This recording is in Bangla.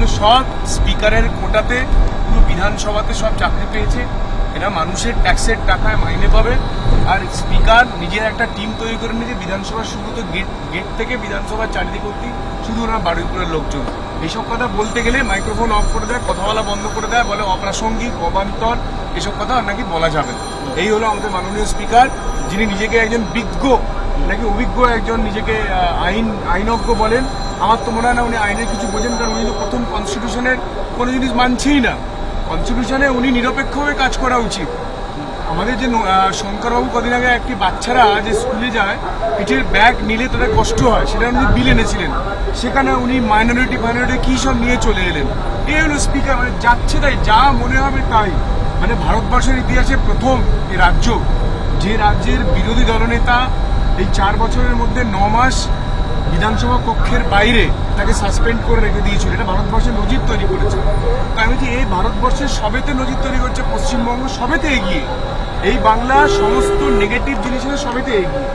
এগুলো সব স্পিকারের কোটাতে পুরো বিধানসভাতে সব চাকরি পেয়েছে। এরা মানুষের ট্যাক্সের টাকায় মাইনে পাবে। আর স্পিকার নিজের একটা টিম তৈরি করে নিয়েছে বিধানসভার শুরু তো গেট গেট থেকে বিধানসভার চারিদিক অব্দি শুধু ওনার বারুইপুরের লোকজন। এইসব কথা বলতে গেলে মাইক্রোফোন অফ করে দেয় কথা বলা বন্ধ করে দেয়, বলে অপ্রাসঙ্গিক, অবান্তর এসব কথা আর নাকি বলা যাবে। এই হলো আমাদের মাননীয় স্পিকার, যিনি নিজেকে একজন বিজ্ঞ, নাকি অভিজ্ঞ একজন নিজেকে আইন, আইনজ্ঞ বলেন। আমার তো মনে হয় না উনি আইনের কিছু বোঝেন, কারণ উনি তো প্রথম কনস্টিটিউশনের কোনো জিনিস মানছেই না। কনস্টিটিউশনে উনি নিরপেক্ষভাবে কাজ করা উচিত। আমাদের যে শঙ্করবাবু কদিন আগে একটি বাচ্চারা যে স্কুলে যায়, পিঠের ব্যাগ নিলে তাদের কষ্ট হয়, সেটা উনি বিল এনেছিলেন। সেখানে উনি মাইনরিটি মাইনরিটি কী সব নিয়ে চলে এলেন। এই হলো স্পিকার মানে যাচ্ছে তাই, যা মনে হবে তাই। মানে ভারতবর্ষের ইতিহাসে প্রথম এই রাজ্য। যে রাজ্যের বিরোধী দলনেতা এই চার বছরের মধ্যে ন মাস বিধানসভা কক্ষের বাইরে তাকে সাসপেন্ড করে রেখে দিয়েছিল। এটা ভারতবর্ষের নজির তৈরি করেছে। তাই আমি কি এই ভারতবর্ষের সবেতে নজির তৈরি করছে পশ্চিমবঙ্গ, সবেতে এগিয়ে। এই বাংলা সমস্ত নেগেটিভ জিনিসের সবেতে এগিয়ে।